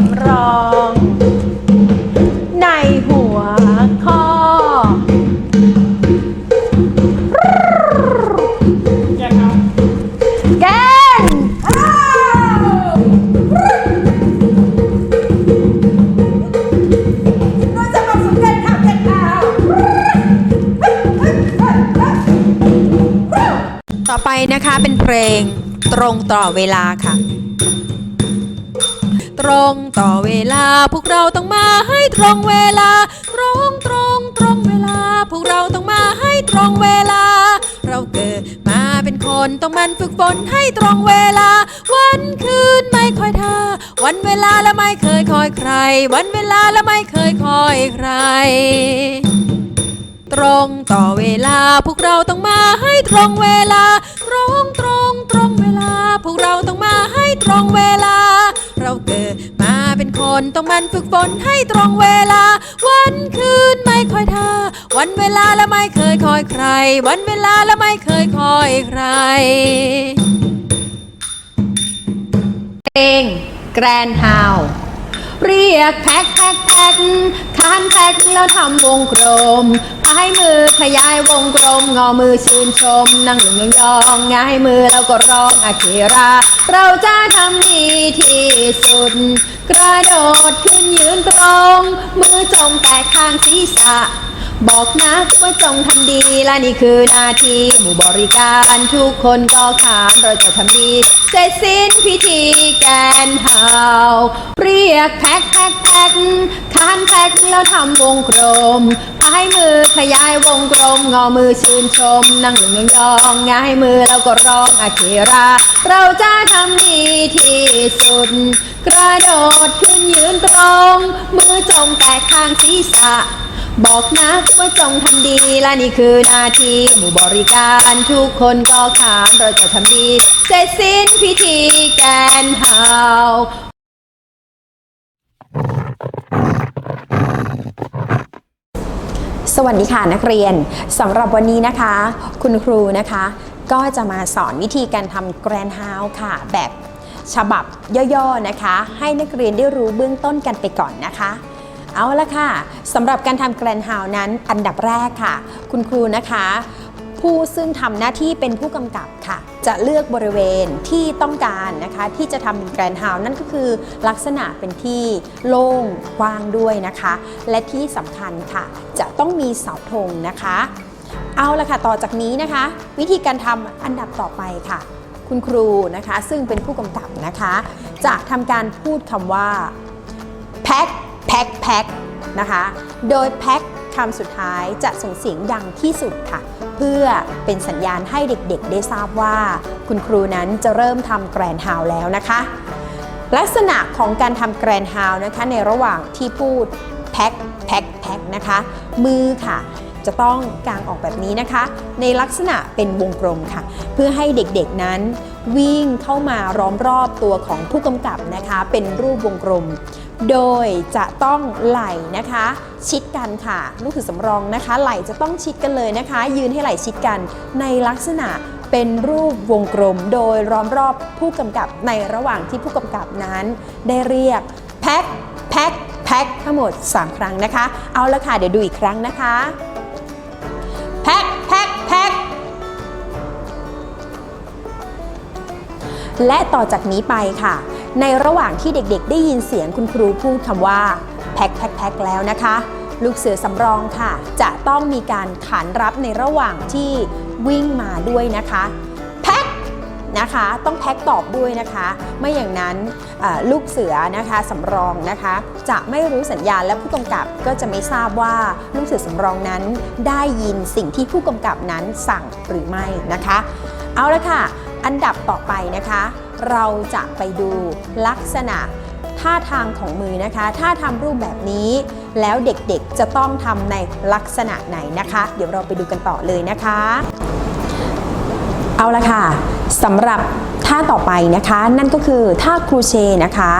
สำรอง ในหัวข้อแกนเราจะมาฝึกกันทำกันเอาต่อไปนะคะเป็นเพลงตรงต่อเวลาค่ะ ตรงต่อเวลา พวกเราต้องมาให้ตรงเวลา ตรงตรงตรงเวลา พวกเราต้องมาให้ตรงเวลา เราเกิดมาเป็นคนต้องมันฝึกฝนให้ตรงเวลา วันคืนไม่คอยท่าวันเวลาและไม่เคยคอยใคร วันเวลาและไม่เคยคอยใครตรงต่อเวลา พวกเราต้องมาให้ตรงเวลา ตรง นคนต้องมันฝึกฝนให้ตรงเวลา วันคืนไม่คอยท่า วันเวลาและไม่เคยคอยใคร วันเวลาและไม่เคยคอยใครเพลงแกรนฮาว เรียกแพ็คแพ็คแพ็คคานแพ็คแล้วทำวงกลมพายมือขยายวงกลมงอมือชื่นชม นั่งหนึ่งยองง่ายมือแล้วก็ร้องอาเครา เราจะทำดีที่สุด กระโดดขึ้นยืนตรง มือจงแตะข้างศีรษะบอกนะว่าจงทำดีและนี่คือหน้าที่หมู่บริการทุกคนก็ขานเราจะทำดีเสร็จสิ้นพิธีแกนหา รียกแพ็คแพ็คแพ็คคานแพ็คแล้วทำวงกลมพายมือขยายวงกลมงอมือชื่นชม นั่งหนึ่งยองง่ายมือแล้วก็ร้องอาเครา เราจะทำดีที่สุด กระโดดขึ้นยืนตรง มือจงแตะข้างศีรษะบอกนะว่าจงทำดีและนี่คือหน้าที่หมู่บริการทุกคนก็ขานเราจะทำดี เสร็จสิ้นพิธีแกนหา สวัสดีค่ะนักเรียนสำหรับวันนี้นะคะ คุณครูนะคะ ก็จะมาสอนวิธีการทำแกรนฮาวค่ะ แบบฉบับย่อๆนะคะ ให้นักเรียนได้รู้เบื้องต้นกันไปก่อนนะคะ เอาละค่ะสำหรับการทำแกรนฮาวนั้นอันดับแรกค่ะ คุณครูนะคะ ผู้ซึ่งทำหน้าที่เป็นผู้กำกับค่ะ จะเลือกบริเวณที่ต้องการนะคะที่จะทำเป็นแกรนด์เฮาส์นั่นก็คือลักษณะเป็นที่โล่งกว้างด้วยนะคะ และที่สำคัญค่ะ จะต้องมีเสาธงนะคะ เอาละค่ะต่อจากนี้นะคะ วิธีการทำอันดับต่อไปค่ะ คุณครูนะคะ ซึ่งเป็นผู้กำกับนะคะ จะทำการพูดคำว่าแพ็คแพ็คแพ็คนะคะ โดยแพ็ค คำสุดท้ายจะส่งเสียงดังที่สุดค่ะ เพื่อเป็นสัญญาณให้เด็กๆ ได้ทราบว่า คุณครูนั้นจะเริ่มทำแกรนฮาวแล้วนะคะ ลักษณะของการทำแกรนฮาวนะคะในระหว่างที่พูดแพ็คแพ็คแพ็คนะคะ มือค่ะจะต้องกางออกแบบนี้นะคะ ในลักษณะเป็นวงกลมค่ะ เพื่อให้เด็กๆนั้นวิ่งเข้ามาล้อมรอบตัวของผู้กำกับนะคะ เป็นรูปวงกลม โดยจะต้องไหล่นะคะ ชิดกันค่ะลูกถือสำรองนะคะ ไหล่จะต้องชิดกันเลยนะคะ ยืนให้ไหล่ชิดกันในลักษณะเป็นรูปวงกลมโดยล้อมรอบผู้กำกับในระหว่างที่ผู้กำกับนั้น ได้เรียกแพ็คแพ็คแพ็คทั้งหมด 3 ครั้งนะคะ เอาละค่ะ เดี๋ยวดูอีกครั้งนะคะแพ็คแพ็คแพ็คและต่อจากนี้ไปค่ะ ในระหว่างที่เด็กๆ ได้ยินเสียงคุณครูพูดคำว่าแพ็คแพ็คแพ็คแล้วนะคะ ลูกเสือสำรองค่ะ จะต้องมีการขานรับในระหว่างที่วิ่งมาด้วยนะคะแพ็คนะคะต้องแพ็คตอบด้วยนะคะ ไม่อย่างนั้นลูกเสือนะคะสำรองนะคะ จะไม่รู้สัญญาณและผู้กำกับก็จะไม่ทราบว่าลูกเสือสำรองนั้น ได้ยินสิ่งที่ผู้กำกับนั้นสั่งหรือไม่นะคะ เอาละค่ะ อันดับต่อไปนะคะ เราจะไปดูลักษณะท่าทางของมือนะคะ ถ้าทำรูปแบบนี้แล้วเด็กๆจะต้องทำในลักษณะไหนนะคะ เดี๋ยวเราไปดูกันต่อเลยนะคะ เอาละค่ะสำหรับท่าต่อไปนะคะ นั่นก็คือท่าครูเชนะคะ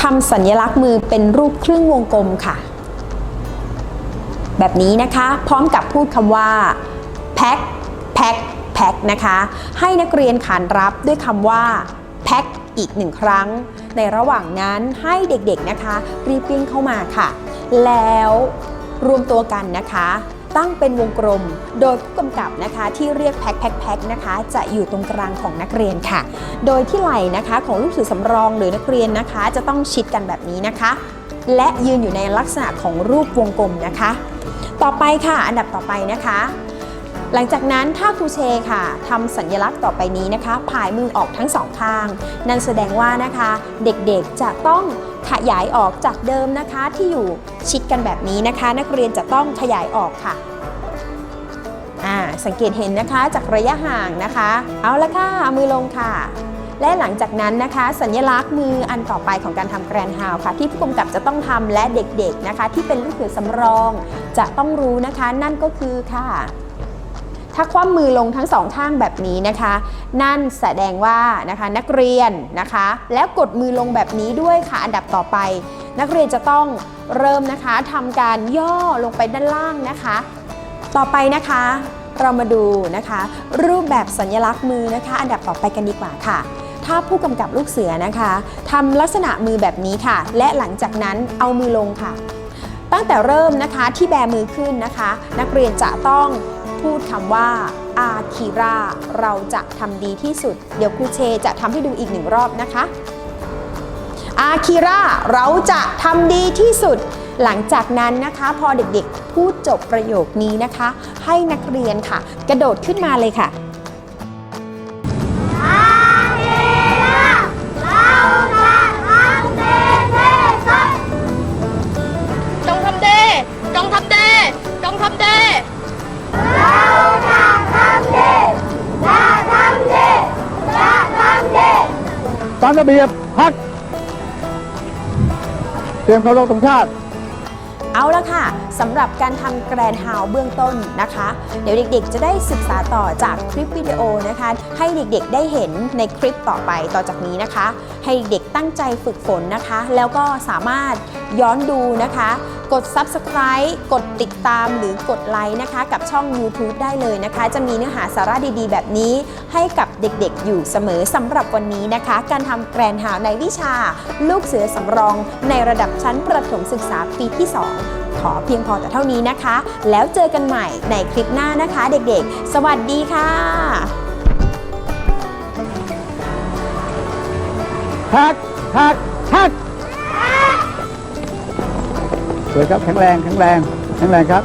ทำสัญลักษณ์มือเป็นรูปครึ่งวงกลมค่ะ แบบนี้นะคะ พร้อมกับพูดคำว่าแพ็คแพ็ค แพ็คนะคะ ให้นักเรียนขานรับด้วยคำว่าแพ็คอีกหนึ่งครั้ง ในระหว่างนั้นให้เด็กๆนะคะ รีบวิ่งเข้ามาค่ะ แล้วรวมตัวกันนะคะ ตั้งเป็นวงกลมโดยผู้กำกับนะคะที่เรียกแพ็คแพ็คแพ็คนะคะ จะอยู่ตรงกลางของนักเรียนค่ะ โดยที่ไหล่นะคะของลูกเสือสำรองหรือนักเรียนนะคะ จะต้องชิดกันแบบนี้นะคะ และยืนอยู่ในลักษณะของรูปวงกลมนะคะ ต่อไปค่ะ อันดับต่อไปนะคะ หลังจากนั้นถ้าครูเชค่ะทำสัญลักษณ์ต่อไปนี้นะคะผายมือออกทั้งสองข้าง นั่นแสดงว่านะคะเด็กๆจะต้องขยายออกจากเดิมนะคะที่อยู่ชิดกันแบบนี้นะคะ นักเรียนจะต้องขยายออกค่ะอ่าสังเกตเห็นนะคะจากระยะห่างนะคะ เอาละค่ะมือลงค่ะ และหลังจากนั้นนะคะ สัญลักษณ์มืออันต่อไปของการทำแกรนฮาวค่ะ ที่ผู้กำกับจะต้องทำและเด็กๆนะคะ ที่เป็นลูกเสือสำรอง จะต้องรู้นะคะ นั่นก็คือค่ะ ถ้าคว่ำมือลงทั้งสองข้างแบบนี้นะคะ นั่นแสดงว่านะคะนักเรียนนะคะ แล้วกดมือลงแบบนี้ด้วยค่ะ อันดับต่อไป นักเรียนจะต้องเริ่มนะคะทำการย่อลงไปด้านล่างนะคะ ต่อไปนะคะเรามาดูนะคะ รูปแบบสัญลักษณ์มือนะคะ อันดับต่อไปกันดีกว่าค่ะถ้าผู้กำกับลูกเสือนะคะทำลักษณะมือแบบนี้ค่ะ และหลังจากนั้นเอามือลงค่ะ ตั้งแต่เริ่มนะคะที่แบมือขึ้นนะคะ นักเรียนจะต้อง พูดคำว่าอาคิราเราจะทำดีที่สุด เดี๋ยวครูเชจะทำให้ดูอีกหนึ่งรอบนะคะอาคิราเราจะทำดีที่สุด หลังจากนั้นนะคะ พอเด็กๆพูดจบประโยคนี้นะคะ ให้นักเรียนค่ะ กระโดดขึ้นมาเลยค่ะ ระเบียบพัก เตรียมเคารพธงชาติ เอาละค่ะสำหรับการทำแกรนด์ฮาวเบื้องต้นนะคะ เดี๋ยวเด็กๆ จะได้ศึกษาต่อจากคลิปวิดีโอนะคะ ให้เด็กๆได้เห็นในคลิปต่อไปต่อจากนี้นะคะ ให้เด็กตั้งใจฝึกฝนนะคะ แล้วก็สามารถย้อนดูนะคะ กด Subscribe กดติดตามหรือกดไลค์นะคะ กับช่อง YouTube ได้เลยนะคะ จะมีเนื้อหาสาระดีๆ แบบนี้ให้กับเด็กๆ อยู่เสมอสำหรับวันนี้นะคะ การทำแกรนด์ฮาวในวิชา ลูกเสือสำรอง ในระดับชั้นประถมศึกษาปีที่ 2ขอเพียงพอแต่เท่านี้นะคะ แล้วเจอกันใหม่ในคลิปหน้านะคะเด็กๆ สวัสดีค่ะ ทักทักทักสวยครับแข็งแรงแข็งแรงแข็งแรงครับ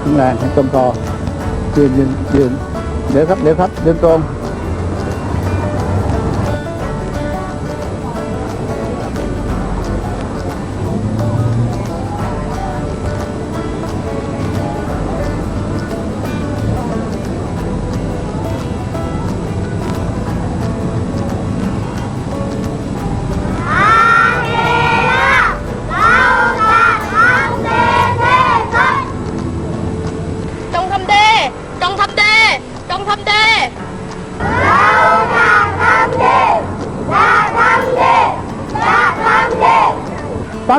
แข็งแรงแข็งตรงคอยืนยืนยืนเดี๋ยวครับเดี๋ยวครับเดินตรง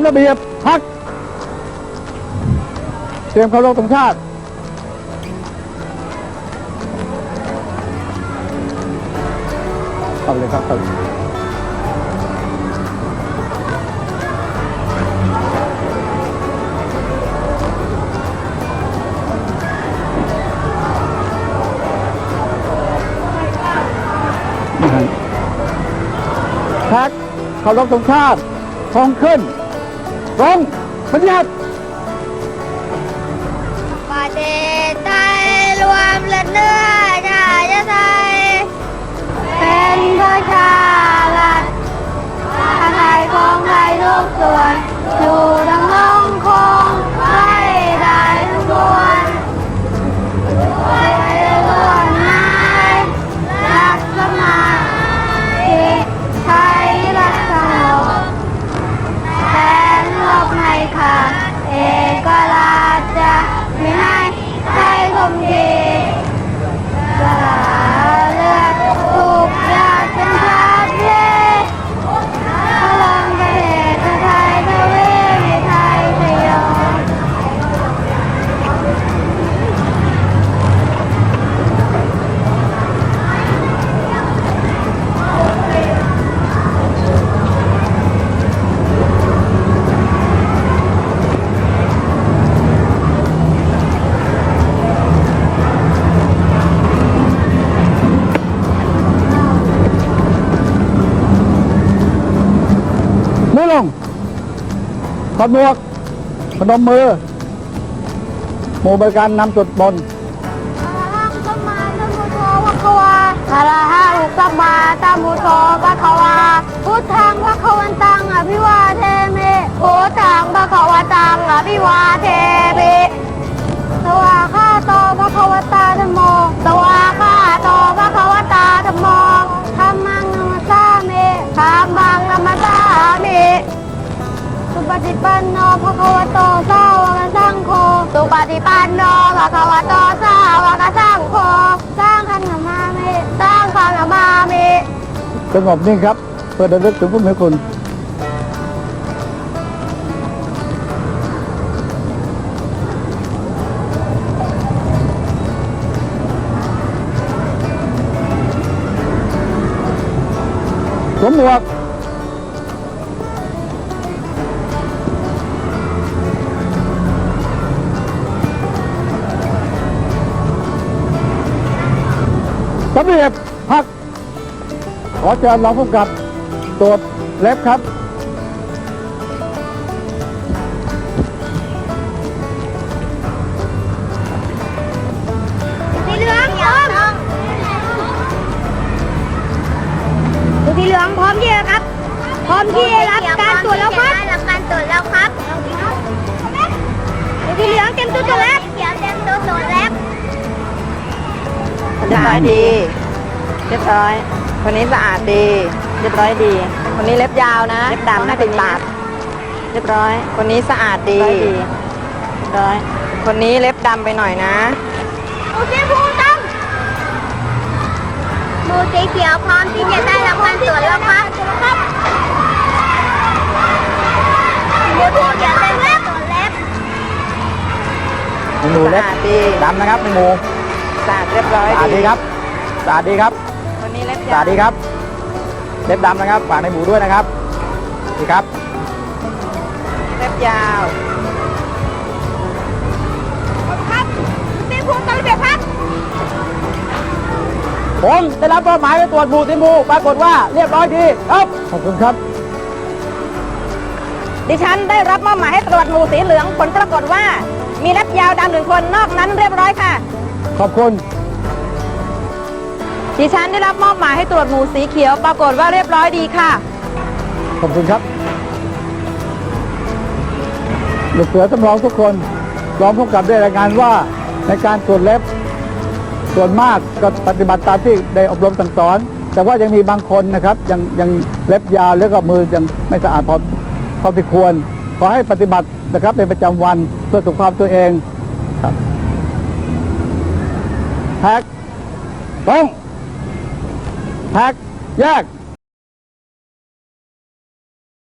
ระเบียบพัก เตรียมเคารพธงชาติเข้าเลยครับเข้าพักเคารพธงชาติทองขึ้น ตรงบัญญัติ ดหมวกพนมมือหมู่บริการนำสวดมนต์หังสัมมาสัมพุทโธวะคะวาระหังสัมมาสัมพุทโธวะคะวาพุทธังวะควันตังอภิวาเทมิพุทธังวะคะวัตังอภิวาเทมิสวาคาโตวะคะวตาธัมโมสวาคาโตวะคะวตาธัมโมธัมมังนัมสสามิธัมมังนัมสสามิ ปฏิปันโนภควะโตสาวกสังโฆสุปฏิปันโนภควะโตสาวกสังโฆสร้างขันธมามิสร้างขันธมามิสงบนิ่งครับ เพื่อระลึกถึงผู้มีพรคุณสวมหมวก สำเร็จพัก ขอเชิญรองผู้กำกับตรวจเล็บครับ สีเหลืองพร้อมสีเหลืองพร้อมที่จะครับ พร้อมที่จะรับการตรวจแล้วครับรับการตรวจแล้วครับสีเหลืองเต็มตัวตรวจแล้ว รียบร้อยดี เรียบร้อย คนนี้สะอาดดี เรียบร้อยดี คนนี้เล็บยาวนะเล็บดำไม่ติดปากเรียบร้อย คนนี้สะอาดดี เรียบร้อย คนนี้เล็บดำไปหน่อยนะหมูสีฟูตั้งหมูสีเขียวพร้อมที่จะได้รับการตรวจแล้วครับครับหมูสีเขียวเต็มแล้วตรวจแล้วหมูเล็บสะอาดดีดำนะครับหมู สะอาดเรียบร้อยสะอาดดีครับสะอาดดีครับคนนี้เล็บสะยาอาวดดีครับ เล็บดำนะครับฝากในหมูด้วยนะครับดีครับ เล็บยาวครับสีฟูตรวจระเบียบครับผมได้รับมอบหมายไปตรวจหมูสิหมูปรากฏว่าเรียบร้อยดีครับขอบคุณครับดิฉันได้รับมอบหมายให้ตรวจหมูสีเหลืองผลปรากฏว่า มีเล็บยาวดำหนึ่งคนนอกนั้นเรียบร้อยค่ะ ขอบคุณ ดิฉันได้รับมอบหมายให้ตรวจหมูสีเขียว ปรากฏว่าเรียบร้อยดีค่ะ ขอบคุณครับลูกเสือสำรองทุกคนรองผู้กำกับได้รายงานว่าในการตรวจเล็บ ส่วนมากก็ปฏิบัติตามที่ได้อบรมสั่งสอน แต่ว่ายังมีบางคนนะครับ ยังยังเล็บยาวแล้วก็มือยังไม่สะอาดพอพอที่ควร ขอให้ปฏิบัตินะครับเป็นประจำวันเพื่อสุขภาพตัวเองครับ ต้องแพ็คแยก